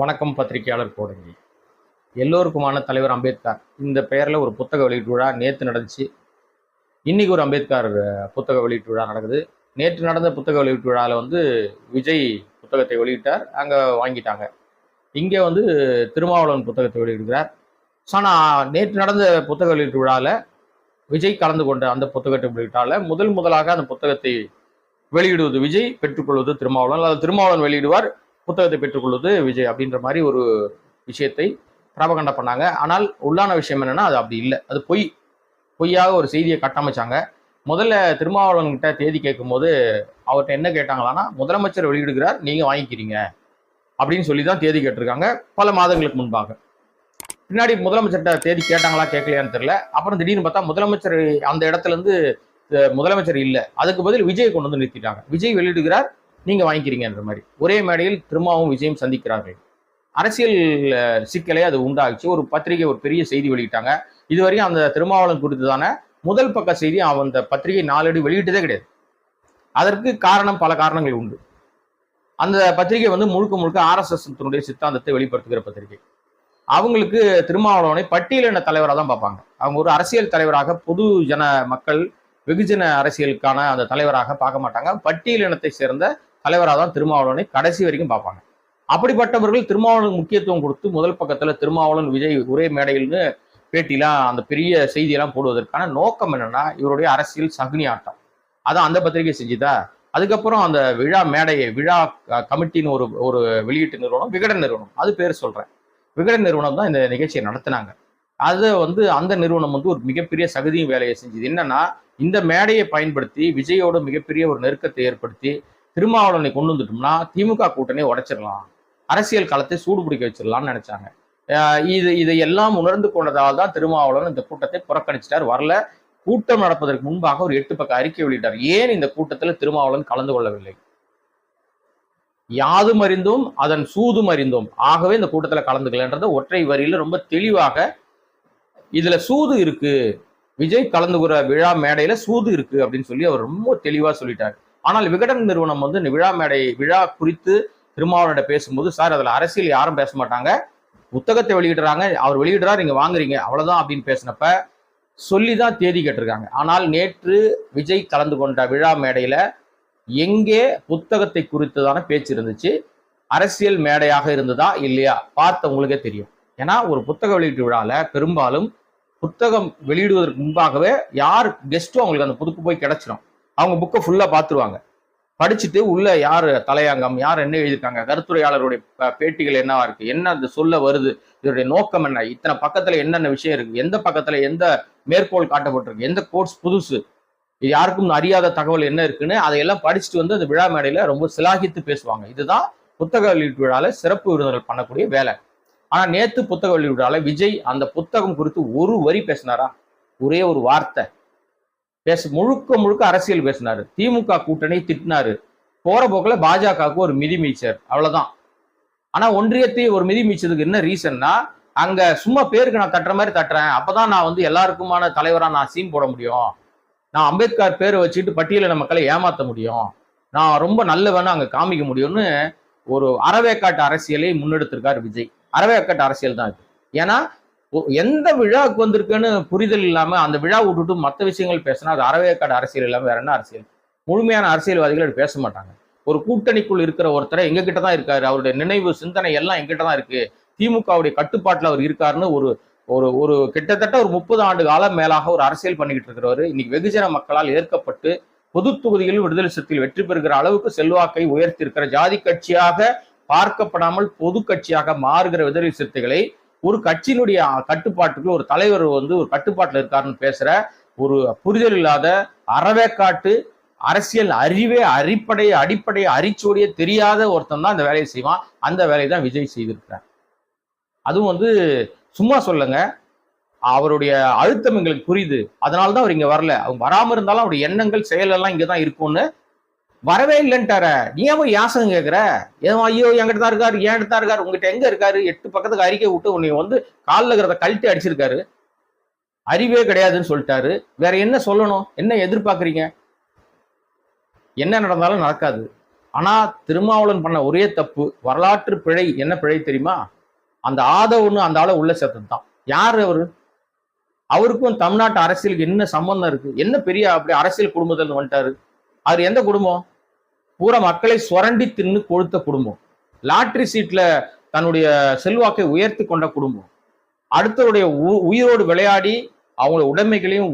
வணக்கம் பத்திரிகையாளர் கோடங்கி. எல்லோருக்குமான தலைவர் அம்பேத்கர். இந்த பெயரில் ஒரு புத்தக வெளியீட்டு விழா நேற்று நடந்துச்சு. இன்றைக்கி ஒரு அம்பேத்கர் புத்தக வெளியீட்டு விழா நடக்குது. நேற்று நடந்த புத்தக வெளியீட்டு விழாவில் வந்து விஜய் புத்தகத்தை வெளியிட்டார். அங்கே வாங்கிட்டாங்க. இங்கே வந்து திருமாவளவன் புத்தகத்தை வெளியிடுகிறார். ஆனால் நேற்று நடந்த புத்தக வெளியீட்டு விழாவில் விஜய் கலந்து கொண்ட அந்த புத்தகத்தை வெளியிட்டால முதல் முதலாக அந்த புத்தகத்தை வெளியிடுவது விஜய் பெற்றுக்கொள்வது திருமாவளவன். அதாவது திருமாவளவன் வெளியிடுவார். புத்தகத்தை பெற்றுக்கொள்வது விஜய் அப்படின்ற மாதிரி ஒரு விஷயத்தை பிரபகண்டா பண்ணாங்க. ஆனால் உள்ளான விஷயம் என்னன்னா அது அப்படி இல்லை. அது பொய். பொய்யாக ஒரு செய்தியை கட்டமைச்சாங்க. முதல்ல திருமாவளவன் கிட்ட தேதி கேட்கும்போது அவர்கிட்ட என்ன கேட்டாங்களான்னா முதலமைச்சர் வெளியிடுகிறார் நீங்க வாங்கிக்கிறீங்க. அப்படின்னு சொல்லி தான் தேதி கேட்டிருக்காங்க. பல மாதங்களுக்கு முன்பாக. பின்னாடி முதலமைச்சர்கிட்ட தேதி கேட்டாங்களா கேட்கலையான்னு தெரியல. அப்புறம் திடீர்னு பார்த்தா முதலமைச்சர் அந்த இடத்துல இருந்து முதலமைச்சர் இல்லை. அதுக்கு பதில் விஜய் கொண்டு வந்து நிறுத்திட்டாங்க. விஜய் வெளியிடுகிறார் நீங்கள் வாங்கிக்கிறீங்கன்ற மாதிரி. ஒரே மேடையில் திருமாவும் விஜயம் சந்திக்கிறார்கள். அரசியல் சிக்கலே அது உண்டாச்சு ஒரு பத்திரிகை ஒரு பெரிய செய்தி வெளியிட்டாங்க. இதுவரையும் அந்த திருமாவளவன் குறித்துதான முதல் பக்க செய்தி அவன் அந்த பத்திரிகை நாளடி வெளியிட்டதே கிடையாது. அதற்கு காரணம் பல காரணங்கள் உண்டு. அந்த பத்திரிகை வந்து முழுக்க முழுக்க ஆர்எஸ்எஸ் சித்தாந்தத்தை வெளிப்படுத்துகிற பத்திரிகை. அவங்களுக்கு திருமாவளவனை பட்டியலின தலைவராக தான் பார்ப்பாங்க. அவங்க ஒரு அரசியல் தலைவராக பொது ஜன மக்கள் வெகுஜன அரசியலுக்கான அந்த தலைவராக பார்க்க மாட்டாங்க. பட்டியலினத்தை சேர்ந்த தலைவராக தான் திருமாவளவனை கடைசி வரைக்கும் பார்ப்பாங்க. அப்படிப்பட்டவர்கள் திருமாவளவனுக்கு முக்கியத்துவம் கொடுத்து முதல் பக்கத்துல திருமாவளவன் விஜய் ஒரே மேடையில்னு பேட்டிலாம் அந்த பெரிய செய்தியெல்லாம் போடுவதற்கான நோக்கம் என்னன்னா இவருடைய அரசியல் சகுனி ஆட்டம். அதான் அந்த பத்திரிகை செஞ்சுதா? அதுக்கப்புறம் அந்த விழா மேடையை விழா கமிட்டின்னு ஒரு ஒரு வெளியீட்டு நிறுவனம் விகடன் நிறுவனம் அது பேர் சொல்றேன். விகடன் நிறுவனம் தான் இந்த நிகழ்ச்சியை நடத்தினாங்க. அது வந்து அந்த நிறுவனம் வந்து ஒரு மிகப்பெரிய சகதியும் வேலையை செஞ்சது. என்னன்னா இந்த மேடையை பயன்படுத்தி விஜயோட மிகப்பெரிய ஒரு நெருக்கத்தை ஏற்படுத்தி திருமாவளவனை கொண்டு வந்துட்டோம்னா திமுக கூட்டணி உடைச்சிடலாம். அரசியல் களத்தை சூடுபிடிக்க வச்சிடலாம்னு நினைச்சாங்க. இது இது இதையெல்லாம் உணர்ந்து கொண்டதால் தான் திருமாவளவன் இந்த கூட்டத்தை புறக்கணிச்சிட்டார். வரல. கூட்டம் நடப்பதற்கு முன்பாக ஒரு எட்டு பக்க அறிக்கை வெளியிட்டார். ஏன் இந்த கூட்டத்தில் திருமாவளவன் கலந்து கொள்ளவில்லை? யாதும் அறிந்தோம் அதன் சூதும் அறிந்தோம் ஆகவே இந்த கூட்டத்தில் கலந்துக்கலன்றத ஒற்றை வரியில ரொம்ப தெளிவாக இதுல சூது இருக்கு. விஜய் கலந்துகிற விழா மேடையில சூது இருக்கு அப்படின்னு சொல்லி அவர் ரொம்ப தெளிவா சொல்லிட்டார். ஆனால் விகடன் நிறுவனம் வந்து இந்த விழா மேடை விழா குறித்து திருமாவளவனிட பேசும்போது சார் அதில் அரசியல் யாரும் பேச மாட்டாங்க. புத்தகத்தை வெளியிடுறாங்க. அவர் வெளியிடுறாரு நீங்கள் வாங்குறீங்க. அவ்வளோதான் அப்படின்னு பேசினப்ப சொல்லி தான் தேதி கேட்டிருக்காங்க. ஆனால் நேற்று விஜய் கலந்து கொண்ட விழா மேடையில் எங்கே புத்தகத்தை குறித்ததான பேச்சு இருந்துச்சு. அரசியல் மேடையாக இருந்ததா இல்லையா பார்த்த உங்களுக்கே தெரியும். ஏன்னா ஒரு புத்தக வெளியீட்டு விழாவில் பெரும்பாலும் புத்தகம் வெளியிடுவதற்கு முன்பாகவே யார் கெஸ்ட்டும் அவங்களுக்கு அந்த புதுக்கு போய் கிடச்சிடும் அவங்க புக்கை ஃபுல்லாக பார்த்துருவாங்க. படிச்சுட்டு உள்ள யார் தலையாங்கம் யார் என்ன எழுதியிருக்காங்க கருத்துரையாளருடைய பேட்டிகள் என்னவா இருக்கு என்ன அந்த சொல்ல வருது இதனுடைய நோக்கம் என்ன இத்தனை பக்கத்துல என்னென்ன விஷயம் இருக்கு எந்த பக்கத்துல எந்த மேற்கோள் காட்டப்பட்டிருக்கு எந்த கோர்ஸ் புதுசு இது யாருக்கும் அறியாத தகவல் என்ன இருக்குன்னு அதையெல்லாம் படிச்சுட்டு வந்து அந்த விழா மேடையில ரொம்ப சிலாகித்து பேசுவாங்க. இதுதான் புத்தக வெளியீட்டு விழால சிறப்பு விருந்தினர் பண்ணக்கூடிய வேலை. ஆனா நேத்து புத்தக வெளியீட்டு விழால விஜய் அந்த புத்தகம் குறித்து ஒரு வரி பேசினாரா? ஒரே ஒரு வார்த்தை. பேச முழுக்க முழுக்க அரசியல் பேசினாரு. திமுக கூட்டணி திட்டினாரு. போற போக்கில் பாஜகவுக்கு ஒரு மிதி மீச்சர். அவ்வளவுதான். ஆனா ஒன்றியத்தை ஒரு மிதி மீச்சதுக்கு என்ன ரீசன்னா அங்க சும்மா பேருக்கு நான் தட்டுற மாதிரி தட்டுறேன். அப்பதான் நான் வந்து எல்லாருக்குமான தலைவரா நான் சீன் போட முடியும். நான் அம்பேத்கர் பேரை வச்சுட்டு பட்டியலின மக்களை ஏமாத்த முடியும். நான் ரொம்ப நல்லவன்னு அங்க காமிக்க முடியும்னு ஒரு அறவேக்காட்டு அரசியலை முன்னெடுத்திருக்காரு விஜய். அறவேக்காட்டு அரசியல் தான் இது. ஏன்னா எந்த விழாவுக்கு வந்திருக்குன்னு புரிதல் இல்லாம அந்த விழா விட்டுட்டு மற்ற விஷயங்கள் பேசினா அது அறவேக்காடு அரசியல் இல்லாம வேற என்ன அரசியல்? முழுமையான அரசியல்வாதிகள் அப்படி பேச மாட்டாங்க. ஒரு கூட்டணிக்குள் இருக்கிற ஒருத்தரை எங்ககிட்ட தான் இருக்காரு. அவருடைய நினைவு சிந்தனை எல்லாம் எங்கிட்ட தான் இருக்கு. திமுகவுடைய கட்டுப்பாட்டில் அவர் இருக்காருன்னு ஒரு ஒரு ஒரு கிட்டத்தட்ட ஒரு முப்பது ஆண்டு காலம் மேலாக ஒரு அரசியல் பண்ணிக்கிட்டு இருக்கிறவர். இன்னைக்கு வெகுஜன மக்களால் ஏற்கப்பட்டு பொது தொகுதியில் விடுதலை சிறுத்தையில் வெற்றி பெறுகிற அளவுக்கு செல்வாக்கை உயர்த்தி இருக்கிற ஜாதி கட்சியாக பார்க்கப்படாமல் பொது கட்சியாக மாறுகிற விடுதலை சிறுத்தைகளை ஒரு கட்சியினுடைய கட்டுப்பாட்டுக்கு ஒரு தலைவர் வந்து ஒரு கட்டுப்பாட்டில் இருக்காருன்னு பேசுற ஒரு புரிதல் இல்லாத அறவேக்காட்டு அரசியல் அறிவே அடிப்படை அடிப்படை அரிச்சோடியே தெரியாத ஒருத்தன் தான் அந்த வேலையை செய்வான். அந்த வேலையை தான் விஜய் செய்திருக்கிறார். அதுவும் வந்து சும்மா சொல்லுங்க அவருடைய அழுத்தம் எங்களுக்கு புரியுது. அதனால தான் அவர் இங்கே வரல. அவங்க வராமல் இருந்தாலும் அவருடைய எண்ணங்கள் செயலெல்லாம் இங்கே தான் இருக்கும்னு வரவே இல்லைன்ட்டார. நீ ஏன் யாசகம் கேட்குற ஏன் ஐயோ என்கிட்ட தான் இருக்காரு என்கிட்ட தான் இருக்காரு உங்ககிட்ட எங்க இருக்காரு? எட்டு பக்கத்துக்கு அறிக்கை விட்டு உன்னை வந்து காலில் இருக்கிறத கழட்டி அடிச்சிருக்காரு. அறிவே கிடையாதுன்னு சொல்லிட்டாரு. வேற என்ன சொல்லணும்? என்ன எதிர்பார்க்குறீங்க? என்ன நடந்தாலும் நடக்காது. ஆனா திருமாவளவன் பண்ண ஒரே தப்பு வரலாற்று பிழை என்ன பிழை தெரியுமா? அந்த ஆதவன்னு அந்த ஆளை உள்ள சேர்த்தது தான் யார் அவர்? அவருக்கும் தமிழ்நாட்டு அரசியலுக்கு என்ன சம்பந்தம் இருக்கு? என்ன பெரிய அப்படி அரசியல் குடும்பத்தில் வந்துட்டாரு? அவர் எந்த குடும்பம்? பூரா மக்களை சுரண்டி தின்னு கொழுத்த குடும்பம். லாட்ரி சீட்ல தன்னுடைய செல்வாக்கை உயர்த்தி கொண்ட குடும்பம். அடுத்தவருடைய உ- உயிரோடு விளையாடி அவங்களோட உடைமைகளையும்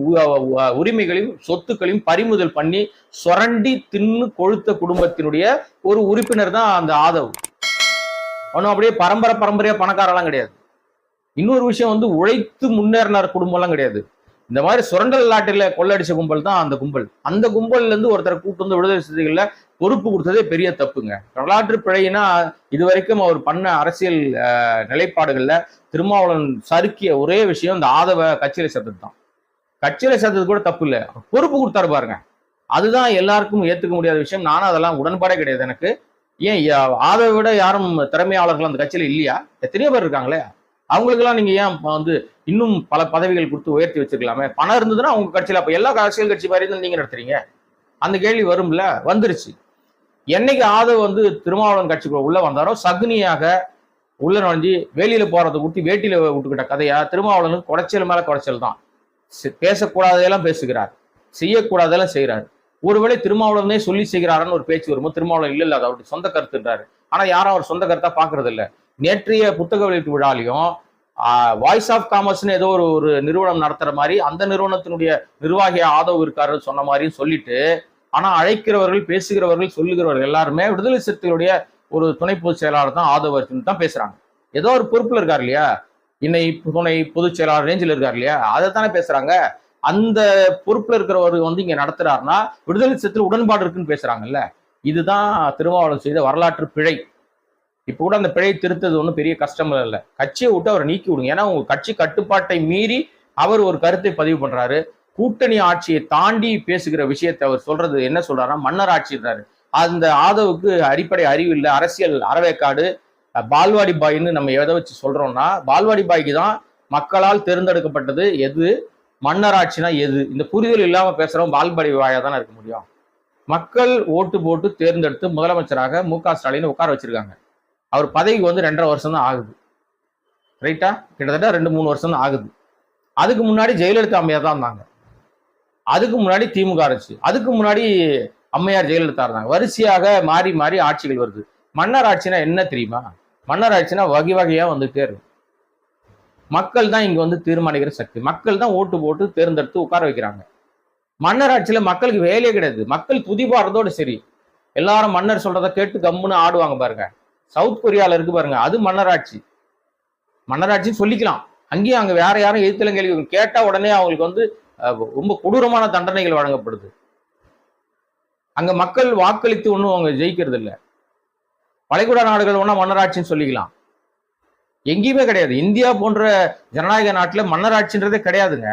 உரிமைகளையும் சொத்துக்களையும் பறிமுதல் பண்ணி சுரண்டி தின்னு கொழுத்த குடும்பத்தினுடைய ஒரு உறுப்பினர் தான் அந்த ஆதவ். ஒன்றும் அப்படியே பரம்பரை பரம்பரையா பணக்காரெல்லாம் கிடையாது. இன்னொரு விஷயம் வந்து உழைத்து முன்னேறினார் குடும்பம்லாம் கிடையாது. இந்த மாதிரி சுரண்டல் நாட்டில் கொள்ளடிச்ச கும்பல் தான் அந்த கும்பல். அந்த கும்பல்ல இருந்து ஒருத்தரை கூட்டு வந்து விடுதலை சிறுத்தைகள்ல பொறுப்பு கொடுத்ததே பெரிய தப்புங்க. வரலாற்று பிழையினா இதுவரைக்கும் அவர் பண்ண அரசியல் நிலைப்பாடுகள்ல திருமாவளவன் சறுக்கிய ஒரே விஷயம் இந்த ஆதவ கட்சியில சேர்த்தது தான். கட்சியில சேர்த்தது கூட தப்பு இல்லை. பொறுப்பு கொடுத்தாரு பாருங்க. அதுதான் எல்லாருக்கும் ஏத்துக்க முடியாத விஷயம். நானும் அதெல்லாம் உடன்பாடே கிடையாது எனக்கு. ஏன் ஆதவை விட யாரும் திறமையாளர்கள் அந்த கட்சியில இல்லையா? எத்தனையோ பேர் இருக்காங்களே. அவங்களுக்கெல்லாம் நீங்க ஏன் வந்து இன்னும் பல பதவிகள் கொடுத்து உயர்த்தி வச்சிருக்கலாமே? பணம் இருந்ததுன்னா அவங்க கட்சியில அப்ப எல்லா அரசியல் கட்சி மாதிரி நீங்க நடத்துறீங்க. அந்த கேள்வி வரும்ல? வந்துருச்சு. என்னைக்கு ஆதவ் வந்து திருமாவளவன் கட்சிக்குள்ள உள்ள வந்தாரோ சகுனியாக உள்ள நுழைஞ்சி வேலியில போறதை ஊட்டி வேட்டியில விட்டுக்கிட்ட கதையா திருமாவளவனுக்கு குடைச்சல் மேல குடைச்சல் தான். பேசக்கூடாததெல்லாம் பேசுகிறார். செய்யக்கூடாதெல்லாம் செய்கிறார். ஒருவேளை திருமாவளவனே சொல்லி செய்கிறாருன்னு ஒரு பேச்சு வரும்போது திருமாவளவன் இல்லை இல்லை அது அவருடைய சொந்த கருத்துன்றாரு. ஆனா யாரும் அவர் சொந்த கருத்தா பாக்குறது இல்லை நேற்றைய புத்தக வெளியீட்டு விழாலையும் வாய்ஸ் ஆஃப் காமர்ஸ்னு ஏதோ ஒரு ஒரு நிறுவனம் நடத்துற மாதிரி அந்த நிறுவனத்தினுடைய நிர்வாகி ஆதவ் இருக்காரு சொன்ன மாதிரியும் சொல்லிட்டு ஆனா அழைக்கிறவர்கள் பேசுகிறவர்கள் சொல்லுகிறவர்கள் எல்லாருமே விடுதலை சிறுத்தைகளுடைய ஒரு துணை பொதுச் செயலாளர் தான் ஆதவ் அர்ஜுன் தான் பேசுறாங்க. ஏதோ ஒரு பொறுப்புல இருக்கார் இல்லையா? இன்னை துணை பொதுச் செயலாளர் ரேஞ்சில் இருக்கார் இல்லையா? அதை தானே பேசுறாங்க. அந்த பொறுப்புல இருக்கிறவர் வந்து இங்க நடத்துறாருன்னா விடுதலை சிறுத்தையில் உடன்பாடு இருக்குன்னு பேசுறாங்கல்ல. இதுதான் திருமாவளவன் செய்த வரலாற்று பிழை. இப்போ கூட அந்த பிழையை திருத்தது ஒன்றும் பெரிய கஷ்டம் இல்லை. கட்சியை விட்டு அவரை நீக்கி விடுங்க. ஏன்னா உங்க கட்சி கட்டுப்பாட்டை மீறி அவர் ஒரு கருத்தை பதிவு பண்றாரு. கூட்டணி ஆட்சியை தாண்டி பேசுகிற விஷயத்தை அவர் சொல்றது என்ன சொல்றாருன்னா மன்னர் ஆட்சின்றாரு அந்த ஆதவுக்கு அடிப்படை அறிவு இல்லை. அரசியல் அறவேக்காடு பால்வாடி பாய்ன்னு நம்ம எதை வச்சு சொல்றோம்னா பால்வாடி பாய்க்கு தான் மக்களால் தேர்ந்தெடுக்கப்பட்டது எது? மன்னராட்சினா எது? இந்த புரிதல் இல்லாம பேசுறவன் பால்வாடி பாயா தானே இருக்க முடியும். மக்கள் ஓட்டு போட்டு தேர்ந்தெடுத்து முதலமைச்சராக மு க ஸ்டாலின் உட்கார வச்சிருக்காங்க. அவர் பதவிக்கு வந்து ரெண்டரை வருஷம் தான் ஆகுது. ரைட்டா கிட்டத்தட்ட ரெண்டு மூணு வருஷம் தான் ஆகுது. அதுக்கு முன்னாடி ஜெயலலிதா அம்மையார் தான் இருந்தாங்க. அதுக்கு முன்னாடி திமுக ஆட்சி அதுக்கு முன்னாடி அம்மையார் ஜெயலலிதா இருந்தாங்க. வரிசையாக மாறி மாறி ஆட்சிகள் வருது. மன்னர் ஆட்சினா என்ன தெரியுமா? மன்னர் ஆட்சினா வகை வகையாக வந்துகிட்டே இருக்கும். மக்கள் தான் இங்கே வந்து தீர்மானிக்கிற சக்தி. மக்கள் தான் ஓட்டு போட்டு தேர்ந்தெடுத்து உட்கார வைக்கிறாங்க. மன்னர் ஆட்சியில் மக்களுக்கு வேலையே கிடையாது. மக்கள் துதிபாடுறதோட சரி. எல்லாரும் மன்னர் சொல்கிறத கேட்டு கம்முன்னு ஆடுவாங்க பாருங்க. சவுத் கொரியால இருக்கு பாருங்க அது மன்னராட்சி. மன்னராட்சின்னு சொல்லிக்கலாம். அங்கேயும் அங்க வேற யாரும் எதிர்த்தல கேள்வி கேட்டா உடனே அவங்களுக்கு வந்து ரொம்ப கொடூரமான தண்டனைகள் வழங்கப்படுது. அங்க மக்கள் வாக்களித்து ஒன்றும் அவங்க ஜெயிக்கிறது இல்லை. வளைகுடா நாடுகள் ஒன்றா மன்னராட்சின்னு சொல்லிக்கலாம். எங்கேயுமே கிடையாது. இந்தியா போன்ற ஜனநாயக நாட்டில் மன்னராட்சின்றதே கிடையாதுங்க.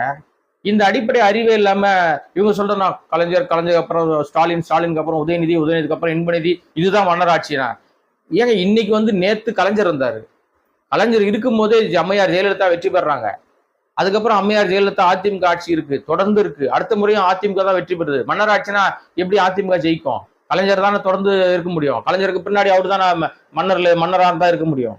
இந்த அடிப்படை அறிவே இல்லாம இவங்க சொல்றா கலைஞர் கலைஞர் அப்புறம் ஸ்டாலின் ஸ்டாலினுக்கு அப்புறம் உதயநிதி உதயநிதிக்கு அப்புறம் இன்பநிதி இதுதான் மன்னராட்சினா. ஏங்க இன்னைக்கு வந்து நேத்து கலைஞர் இருந்தார். கலைஞர் இருக்கும்போதே அம்மையார் ஜெயலலிதா வெற்றி பெறாங்க. அதுக்கப்புறம் அம்மையார் ஜெயலலிதா அதிமுக ஆட்சி இருக்கு தொடர்ந்து இருக்கு. அடுத்த முறையும் அதிமுக தான் வெற்றி பெறுது. மன்னர் ஆட்சினா எப்படி அதிமுக ஜெயிக்கும்? கலைஞர் தானே தொடர்ந்து இருக்க முடியும். கலைஞருக்கு பின்னாடி அவர் தானே மன்னர்ல மன்னராக தான் இருக்க முடியும்.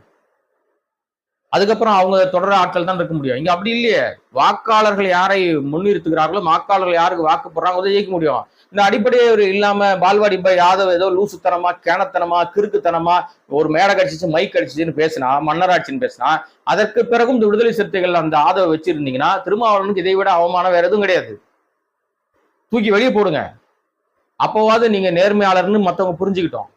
அதுக்கப்புறம் அவங்க தொடர ஆட்கள் தான் இருக்க முடியும். இங்க அப்படி இல்லையே. வாக்காளர்கள் யாரை முன்னிறுத்துகிறார்களோ வாக்காளர்கள் யாருக்கு வாக்கு போடுறாங்க ஜெயிக்க முடியும். இந்த அடிப்படையே ஒரு இல்லாம பால்வாடி பாய் யாதவ் ஏதோ லூசுத்தனமா கேனத்தனமா கிறுக்குத்தனமா ஒரு மேடை கடிச்சிச்சு மைக் கடிச்சிச்சுன்னு பேசினா மன்னராட்சின்னு பேசினா அதற்கு பிறகும் இந்த விடுதலை சிறுத்தைகள் அந்த ஆதவ வச்சிருந்தீங்கன்னா திருமாவளவனுக்கு இதை விட அவமானம் வேற எதுவும் கிடையாது. தூக்கி வெளியே போடுங்க. அப்போவாது நீங்க நேர்மையாளர்னு மற்றவங்க புரிஞ்சுக்கிட்டோம்.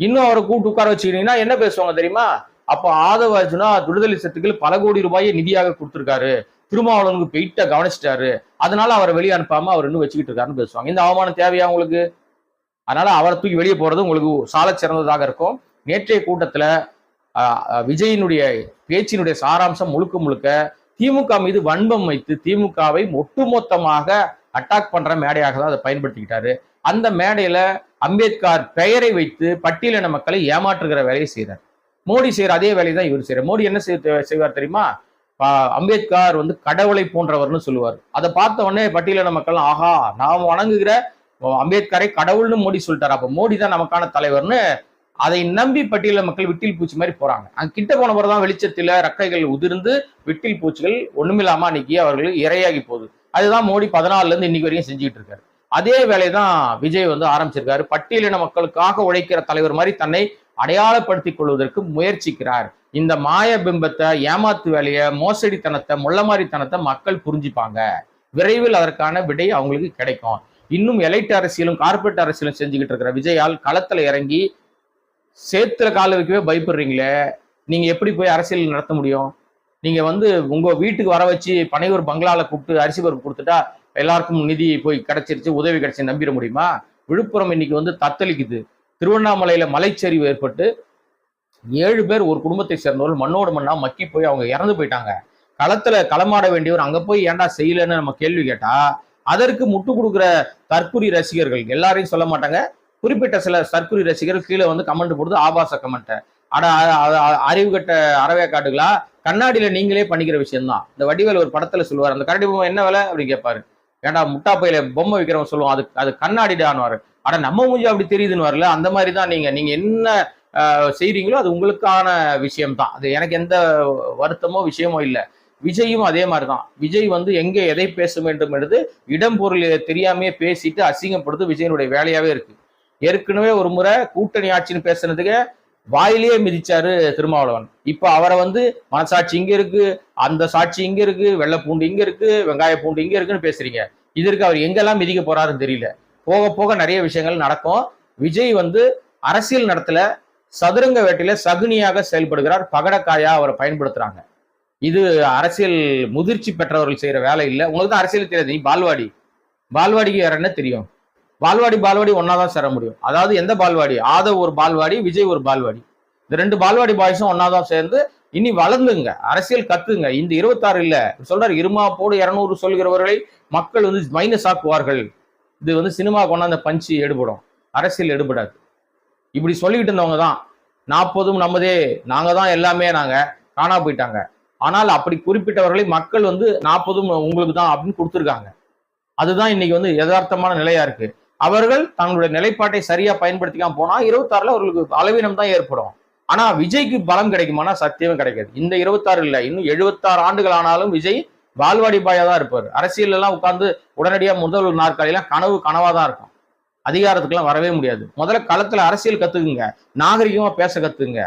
இன்னும் அவரை கூட்டு உட்கார வச்சுக்கிட்டீங்கன்னா என்ன பேசுவாங்க தெரியுமா? அப்போ ஆதவ அர்ஜுனா விடுதலை சத்துக்கள் பல கோடி ரூபாயை நிதியாக கொடுத்துருக்காரு. திருமாவளவனுக்கு பெயிட்ட கவனிச்சிட்டாரு. அதனால அவரை வெளியே அனுப்பாம அவர் இன்னும் வச்சுக்கிட்டு இருக்காருன்னு பேசுவாங்க. இந்த அவமானம் தேவையா உங்களுக்கு? அதனால அவரை தூக்கி வெளியே போறது உங்களுக்கு சால சிறந்ததாக இருக்கும். நேற்றைய கூட்டத்துல விஜயினுடைய பேச்சினுடைய சாராம்சம் முழுக்க முழுக்க திமுக மீது வன்பம் வைத்து திமுகவை ஒட்டுமொத்தமாக அட்டாக் பண்ற மேடையாக தான் அதை பயன்படுத்திக்கிட்டாரு. அந்த மேடையில அம்பேத்கர் பெயரை வைத்து பட்டியலின மக்களை ஏமாற்றுகிற வேலையை செய்றார். மோடி செய்யற அதே வேலையை தான் இவர் செய்யறார் மோடி என்ன செய்வார் தெரியுமா? அம்பேத்கர் வந்து கடவுளை போன்றவர்னு சொல்லுவார். அதை பார்த்த உடனே பட்டியலின மக்கள் ஆஹா நாம் வணங்குகிற அம்பேத்கரை கடவுள்னு மோடி சொல்லிட்டார். அப்போ மோடி தான் நமக்கான தலைவர்னு அதை நம்பி பட்டியல மக்கள் விட்டில் பூச்சி மாதிரி போறாங்க. அங்க கிட்ட போன பிறகுதான் வெளிச்சத்துல ரக்கைகள் உதிர்ந்து விட்டில் பூச்சிகள் ஒண்ணுமில்லாம அன்னைக்கு அவர்கள் இரையாகி போகுது. அதுதான் மோடி பதினாலுல இருந்து இன்னைக்கு வரைக்கும் செஞ்சுட்டு இருக்காரு. அதே வேலையை தான் விஜய் வந்து ஆரம்பிச்சிருக்காரு. பட்டியலின மக்களுக்காக உழைக்கிற தலைவர் மாதிரி தன்னை அடையாளப்படுத்திக் கொள்வதற்கு முயற்சிக்கிறார். இந்த மாய பிம்பத்தை ஏமாத்து வேலையை மோசடித்தனத்தை முள்ளமாரித்தனத்தை மக்கள் புரிஞ்சுப்பாங்க. விரைவில் அதற்கான விடை அவங்களுக்கு கிடைக்கும். இன்னும் எலைட் அரசியலும் கார்ப்பரேட் அரசியலும் செஞ்சுக்கிட்டு இருக்கிற விஜயால் களத்துல இறங்கி சேத்துல கால வைக்கவே பயப்படுறீங்களே? நீங்க எப்படி போய் அரசியல் நடத்த முடியும்? நீங்க வந்து உங்க வீட்டுக்கு வர வச்சு பனையூர் பங்களால கூப்பிட்டு அரிசி பருப்பு கொடுத்துட்டா எல்லாருக்கும் நிதி போய் கிடைச்சிருச்சு உதவி கிடைச்சி நம்பிட முடியுமா? விழுப்புரம் இன்னைக்கு வந்து தத்தளிக்குது. திருவண்ணாமலையில மலைச்சரிவு ஏற்பட்டு ஏழு பேர் ஒரு குடும்பத்தை சேர்ந்தவர்கள் மண்ணோடு மண்ணா மக்கி போய் அவங்க இறந்து போயிட்டாங்க. களத்துல களமாட வேண்டியவர் அங்க போய் ஏன்டா செய்யலன்னு நம்ம கேள்வி கேட்டா அதற்கு முட்டு கொடுக்குற தற்குறி ரசிகர்கள் எல்லாரையும் சொல்ல மாட்டாங்க. குறிப்பிட்ட சில தற்குறி ரசிகர்கள் கீழே வந்து கமெண்ட் போடுது ஆபாச கமெண்ட்டை ஆனா அறிவு கட்ட அறவே காட்டுகளா கண்ணாடியில நீங்களே பண்ணிக்கிற விஷயம்தான். இந்த வடிவேல் ஒரு படத்துல சொல்லுவார் அந்த கரடி பொம்மை என்ன விலை? அப்படின்னு கேட்பாரு. ஏன்டா முட்டா பையில பொம்மை விற்கிறவங்க சொல்லுவோம் அது அது கண்ணாடிடான்வாரு ஆனா நம்ம மூஞ்சி அப்படி தெரியுதுன்னு வரல. அந்த மாதிரி தான் நீங்க நீங்க என்ன செய்றீங்களோ அது உங்களுக்கான விஷயம் தான் அது எனக்கு எந்த வருத்தமோ விஷயமோ இல்லை. விஜயும் அதே மாதிரி தான் விஜய் வந்து எங்கே எதை பேச வேண்டும் என்று இடம் பொருள் தெரியாமையே பேசிட்டு அசிங்கப்படுத்து விஜயனுடைய வேலையாவே இருக்கு. ஏற்கனவே ஒரு முறை கூட்டணி ஆட்சின்னு பேசுனதுக்கு வாயிலேயே மிதிச்சாரு திருமாவளவன். இப்போ அவரை வந்து மனசாட்சி இங்க இருக்கு அந்த சாட்சி இங்க இருக்கு வெள்ளை பூண்டு இங்க இருக்கு வெங்காய பூண்டு இங்க இருக்குன்னு பேசுறீங்க. இதற்கு அவர் எங்கெல்லாம் மிதிக்க போறாருன்னு தெரியல. போக போக நிறைய விஷயங்கள் நடக்கும். விஜய் வந்து அரசியல் நடத்துல சதுரங்க வேட்டையில சகுனியாக செயல்படுகிறார். பகடக்காயா அவரை பயன்படுத்துறாங்க. இது அரசியல் முதிர்ச்சி பெற்றவர்கள் செய்யற வேலை இல்லை. உங்களுக்கு தான் அரசியல் தெரியாது. நீ பால்வாடி. பால்வாடிக்கு வேற என்ன தெரியும்? பால்வாடி பால்வாடி ஒன்னாதான் சேர முடியும். அதாவது எந்த பால்வாடி? ஆதவ் ஒரு பால்வாடி விஜய் ஒரு பால்வாடி. இந்த ரெண்டு பால்வாடி பாய்ஸும் ஒன்னாதான் சேர்ந்து இனி வளர்ந்துங்க. அரசியல் கத்துங்க. இந்த இருபத்தாறு இல்ல. சொல்றாரு இருமா போடு இருநூறு சொல்கிறவர்களை மக்கள் வந்து மைனஸ் ஆக்குவார்கள். இது வந்து சினிமா கொண்டாந்த பஞ்சு எடுபடும். அரசியல் எடுபடாது. இப்படி சொல்லிக்கிட்டு இருந்தவங்க தான் நாற்பதும் நம்மதே நாங்க தான் எல்லாமே நாங்க காணா போயிட்டாங்க. ஆனால் அப்படி குறிப்பிட்டவர்களை மக்கள் வந்து நாற்பதும் உங்களுக்கு தான் அப்படின்னு கொடுத்துருக்காங்க. அதுதான் இன்னைக்கு வந்து யதார்த்தமான நிலையா இருக்கு. அவர்கள் தங்களுடைய நிலைப்பாட்டை சரியா பயன்படுத்திக்காம போனா இருபத்தாறுல அவர்களுக்கு அளவீனம் தான் ஏற்படும். ஆனா விஜய்க்கு பலம் கிடைக்குமானா சத்தியமே கிடைக்காது. இந்த இருபத்தாறு இல்லை இன்னும் எழுபத்தாறு ஆண்டுகள் ஆனாலும் விஜய் பால்வாடி பாயா தான் இருப்பார். அரசியல் எல்லாம் உட்கார்ந்து உடனடியாக முதல்வர் நாற்காலியெல்லாம் கனவு கனவா தான் இருக்கும். அதிகாரத்துக்கெல்லாம் வரவே முடியாது. முதல்ல களத்துல அரசியல் கத்துக்குங்க. நாகரிகமா பேச கத்துக்குங்க.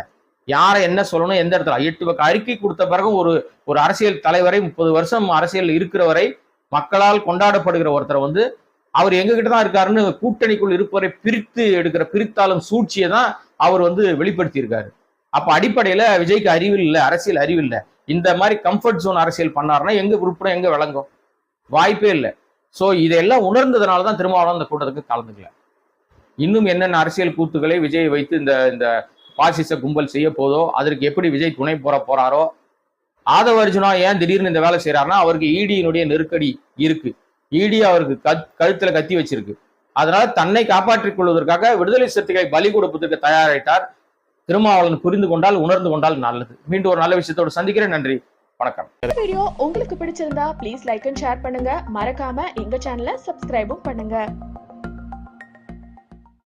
யாரை என்ன சொல்லணும் எந்த இடத்துல? எட்டு பக்கம் அறிக்கை கொடுத்த பிறகு ஒரு ஒரு அரசியல் தலைவரை முப்பது வருஷம் அரசியல் இருக்கிறவரை மக்களால் கொண்டாடப்படுகிற ஒருத்தர் வந்து அவர் எங்ககிட்ட தான் இருக்காருன்னு கூட்டணிக்குள் இருப்பவரை பிரித்து எடுக்கிற பிரித்தாளும் சூழ்ச்சியை தான் அவர் வந்து வெளிப்படுத்தியிருக்காரு. அப்ப அடிப்படையில விஜய்க்கு அறிவு இல்லை அரசியல் அறிவு இல்லை. இந்த மாதிரி கம்ஃபர்ட் ஜோன் அரசியல் பண்ணாருன்னா எங்க உறுப்பினர் எங்க விளங்கும்? வாய்ப்பே இல்லை. ஸோ இதெல்லாம் உணர்ந்ததுனால தான் திருமாவளவன் அந்த கூட்டத்துக்கு கலந்துக்கல. இன்னும் என்னென்ன அரசியல் கூத்துக்களை விஜய் வைத்து இந்த இந்த பாசிச கும்பல் செய்ய போதோ அதற்கு எப்படி விஜய் துணை போற போறாரோ ஆதவ அர்ஜுனா ஏன் திடீர்னு இந்த வேலை செய்யறாருன்னா அவருக்கு ஈடியினுடைய நெருக்கடி இருக்கு. ஈடி அவருக்கு கத் கழுத்துல கத்தி வச்சிருக்கு. அதனால தன்னை காப்பாற்றிக் கொள்வதற்காக விடுதலை சிறுத்தைகளை பலி கொடுப்பதற்கு தயாராயிட்டார். திருமாவளவன் புரிந்து கொண்டால் உணர்ந்து கொண்டால் நல்லது. மீண்டும் ஒரு நல்ல விஷயத்தோடு சந்திக்கிறேன். நன்றி. வணக்கம். வீடியோ உங்களுக்கு பிடிச்சிருந்தா ப்ளீஸ் லைக் அண்ட் ஷேர் பண்ணுங்க. மறக்காம எங்க சேனலை சப்ஸ்கிரைபும் பண்ணுங்க.